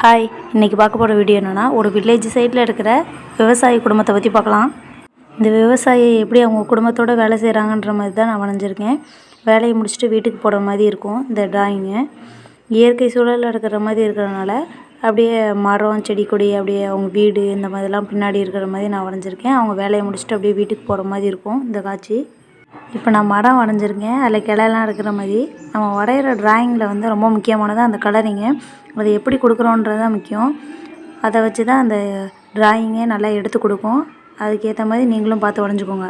Hi இன்றைக்கி பார்க்க போகிற வீடியோ என்னென்னா ஒரு வில்லேஜ் சைடில் இருக்கிற விவசாய குடும்பத்தை பற்றி பார்க்கலாம். இந்த விவசாயி எப்படி அவங்க குடும்பத்தோடு வேலை செய்கிறாங்கன்ற மாதிரி தான் நான் வரைஞ்சிருக்கேன். வேலையை முடிச்சுட்டு வீட்டுக்கு போகிற மாதிரி இருக்கும் இந்த டிராயிங்கு இயற்கை சூழலில் இருக்கிற மாதிரி இருக்கிறனால அப்படியே மரம் செடி கொடி அப்படியே அவங்க வீடு இந்த மாதிரிலாம் பின்னாடி இருக்கிற மாதிரி நான் வரைஞ்சிருக்கேன். அவங்க வேலையை முடிச்சுட்டு அப்படியே வீட்டுக்கு போகிற மாதிரி இருக்கும் இந்த காட்சி. இப்போ நான் மரம் வரைஞ்சிருக்கேன். அதில் கிளையெல்லாம் இருக்கிற மாதிரி. நம்ம வரைகிற ட்ராயிங்கில் வந்து ரொம்ப முக்கியமானது அந்த கலரிங்கு அதை எப்படி கொடுக்குறோன்றது தான் முக்கியம். அதை வச்சு தான் அந்த ட்ராயிங்கே நல்லா எடுத்து கொடுக்கும். அதுக்கேற்ற மாதிரி நீங்களும் பார்த்து வரைஞ்சிக்கோங்க.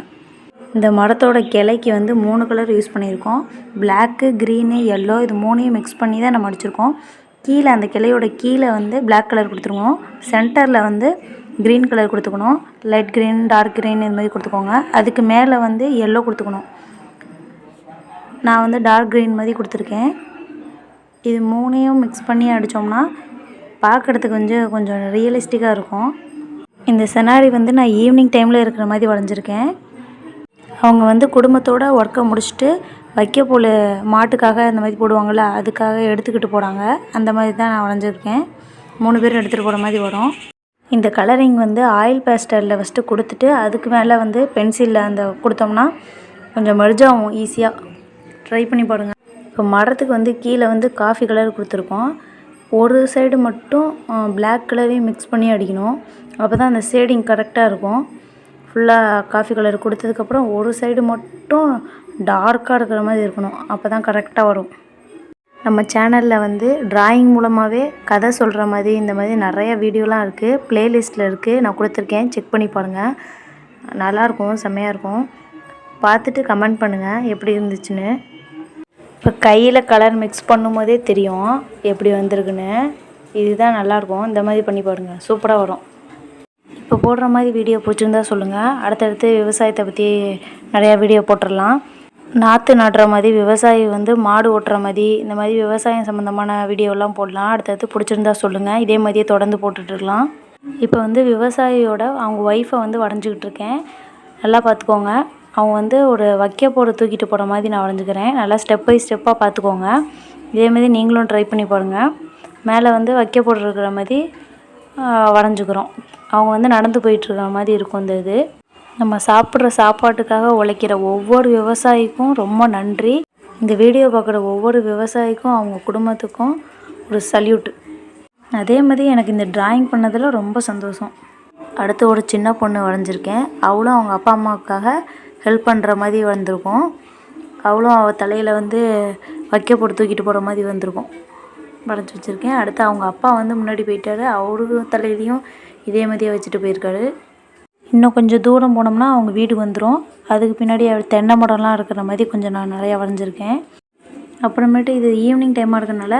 இந்த மரத்தோட கிளைக்கு வந்து மூணு கலர் யூஸ் பண்ணியிருக்கோம். பிளாக்கு க்ரீனு எல்லோ இது மூணையும் மிக்ஸ் பண்ணி தான் நம்ம அடிச்சிருக்கோம். கீழே அந்த கிளையோட கீழே வந்து பிளாக் கலர் கொடுத்துருவோம் சென்டரில் வந்து க்ரீன் கலர் கொடுத்துக்கணும். லைட் க்ரீன் டார்க் க்ரீன் இது மாதிரி கொடுத்துக்கோங்க. அதுக்கு மேலே வந்து எல்லோ கொடுத்துக்கணும். நான் வந்து டார்க் க்ரீன் மாதிரி கொடுத்துருக்கேன். இது மூணையும் மிக்ஸ் பண்ணி அடித்தோம்னா பார்க்குறதுக்கு கொஞ்சம் கொஞ்சம் ரியலிஸ்டிக்காக இருக்கும். இந்த செனாரி வந்து நான் ஈவினிங் டைமில் இருக்கிற மாதிரி வரைஞ்சிருக்கேன். அவங்க வந்து குடும்பத்தோட ஒர்க்கை முடிச்சுட்டு வைக்க வைக்கப்புல் மாட்டுக்காக இந்த மாதிரி போடுவாங்கள்ல அதுக்காக எடுத்துக்கிட்டு போகிறாங்க அந்த மாதிரி தான் நான் வரைஞ்சிருக்கேன். மூணு பேரும் எடுத்துகிட்டு போகிற மாதிரி வரும். இந்த கலரிங் வந்து ஆயில் பேஸ்டரில் ஃபஸ்ட்டு கொடுத்துட்டு அதுக்கு மேலே வந்து பென்சிலில் அந்த கொடுத்தோம்னா கொஞ்சம் மெர்ஜாகும் ஈஸியாக ட்ரை பண்ணி பாருங்கள் இப்போ மரத்துக்கு வந்து கீழே வந்து காஃபி கலர் கொடுத்துருக்கோம். ஒரு சைடு மட்டும் பிளாக் கலரையும் மிக்ஸ் பண்ணி அடிக்கணும். அப்போ தான் அந்த ஷேடிங் கரெக்டாக இருக்கும். ஃபுல்லாக காஃபி கலர் கொடுத்ததுக்கப்புறம் ஒரு சைடு மட்டும் டார்க்காக இருக்கிற மாதிரி இருக்கணும். அப்போ தான் கரெக்டாக வரும். நம்ம சேனலில் வந்து டிராயிங் மூலமாகவே கதை சொல்கிற மாதிரி இந்த மாதிரி நிறைய வீடியோலாம் இருக்குது ப்ளேலிஸ்ட்டில் இருக்குது நான் கொடுத்துருக்கேன். செக் பண்ணி பாருங்கள் நல்லாயிருக்கும். செம்மையாக இருக்கும். பார்த்துட்டு கமெண்ட் பண்ணுங்கள் எப்படி இருந்துச்சுன்னு. இப்போ கையில் கலர் மிக்ஸ் பண்ணும்போதே தெரியும் எப்படி வந்திருக்குன்னு. இதுதான் நல்லாயிருக்கும். இந்த மாதிரி பண்ணி பாருங்கள் சூப்பராக வரும். இப்போ போடுற மாதிரி வீடியோ பிடிச்சிருந்தா சொல்லுங்கள் அடுத்தடுத்து விவசாயத்தை பற்றி நிறையா வீடியோ போட்டுடலாம். நாற்று நடுற மாதிரி விவசாயி வந்து மாடு ஓட்டுற மாதிரி இந்த மாதிரி விவசாயம் சம்மந்தமான வீடியோலாம் போடலாம். அடுத்தடுத்து பிடிச்சிருந்தா சொல்லுங்கள் இதே மாதிரியே தொடர்ந்து போட்டுட்ருக்கலாம் இப்போ வந்து விவசாயியோட அவங்க ஒய்ஃபை வந்து வரைஞ்சிக்கிட்டு இருக்கேன். நல்லா பார்த்துக்கோங்க. அவங்க வந்து ஒரு வைக்க போட தூக்கிட்டு போகிற மாதிரி நான் வரைஞ்சிக்கிறேன். நல்லா ஸ்டெப் பை ஸ்டெப்பாக பார்த்துக்கோங்க. இதே மாதிரி நீங்களும் ட்ரை பண்ணி பாருங்கள் மேலே வந்து வைக்க போட்டுருக்கிற மாதிரி வரைஞ்சிக்கிறோம். அவங்க வந்து நடந்து போயிட்டுருக்கிற மாதிரி இருக்கும் இந்த இது. நம்ம சாப்பிட்ற சாப்பாட்டுக்காக உழைக்கிற ஒவ்வொரு விவசாயிக்கும் ரொம்ப நன்றி. இந்த வீடியோ பார்க்குற ஒவ்வொரு விவசாயிக்கும் அவங்க குடும்பத்துக்கும் ஒரு சல்யூட் அதே மாதிரி எனக்கு இந்த டிராயிங் பண்ணதில் ரொம்ப சந்தோஷம். அடுத்து ஒரு சின்ன பொண்ணு வரைஞ்சிருக்கேன். அவளும் அவங்க அப்பா அம்மாவுக்காக ஹெல்ப் பண்ணுற மாதிரி வந்திருக்கும். அவளும் அவள் தலையில் வந்து வைக்க போட்டு தூக்கிட்டு போகிற மாதிரி வந்திருக்கும். வரைஞ்சி வச்சுருக்கேன். அடுத்து அவங்க அப்பா வந்து முன்னாடி போயிட்டாரு. அவரும் தலையிலையும் இதே மாதிரியே வச்சுட்டு போயிருக்காரு. இன்னும் கொஞ்சம் தூரம் போனோம்னா அவங்க வீடு வந்துடும் அதுக்கு பின்னாடி தென்னை மரம்லாம் இருக்கிற மாதிரி கொஞ்சம் நான் நிறையா வரைஞ்சிருக்கேன். அப்புறமேட்டு இது ஈவினிங் டைமாக இருக்கிறனால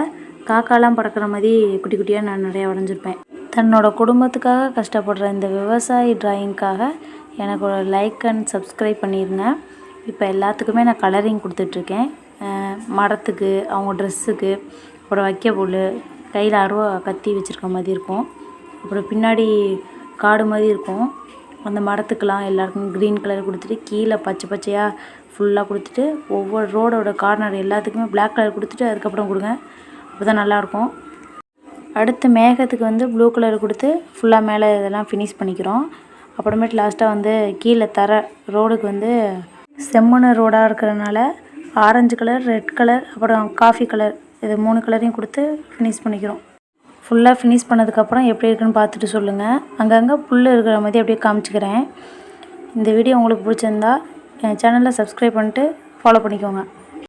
காக்காலாம் பறக்கிற மாதிரி குட்டி குட்டியாக நான் நிறையா வரைஞ்சிருப்பேன். தன்னோட குடும்பத்துக்காக கஷ்டப்படுற இந்த விவசாயி டிராயிங்க்காக எனக்கு ஒரு லைக் அண்ட் சப்ஸ்கிரைப் பண்ணிடுங்க இப்போ எல்லாத்துக்குமே நான் கலரிங் கொடுத்துட்ருக்கேன். மரத்துக்கு அவங்க ட்ரெஸ்ஸுக்கு அப்புறம் வைக்க புல் கையில் அருவா கத்தி வச்சுருக்க மாதிரி இருக்கும். அப்புறம் பின்னாடி காடு மாதிரி இருக்கும். அந்த மரத்துக்கெலாம் எல்லாருக்கும் க்ரீன் கலர் கொடுத்துட்டு கீழே பச்சை பச்சையாக ஃபுல்லாக கொடுத்துட்டு ஒவ்வொரு ரோடோட கார்னர் எல்லாத்துக்குமே பிளாக் கலர் கொடுத்துட்டு அதுக்கப்புறம் கொடுங்க. அப்போ தான் நல்லாயிருக்கும் அடுத்து மேகத்துக்கு வந்து ப்ளூ கலர் கொடுத்து ஃபுல்லாக மேலே இதெல்லாம் ஃபினிஷ் பண்ணிக்கிறோம். அப்புறமேட்டு லாஸ்ட்டாக வந்து கீழே தர ரோடுக்கு வந்து செம்மண் ரோடாக இருக்கிறனால ஆரஞ்சு கலர் ரெட் கலர் அப்புறம் காஃபி கலர் இது மூணு கலரையும் கொடுத்து ஃபினிஷ் பண்ணிக்கிறோம். ஃபுல்லாக ஃபினிஷ் பண்ணதுக்கப்புறம் எப்படி இருக்குன்னு பார்த்துட்டு சொல்லுங்கள் அங்கங்கே புல் இருக்கிற மாதிரி அப்படியே காமிச்சிக்கிறேன். இந்த வீடியோ உங்களுக்கு பிடிச்சிருந்தா என் சேனலை சப்ஸ்கிரைப் பண்ணிட்டு ஃபாலோ பண்ணிக்கோங்க.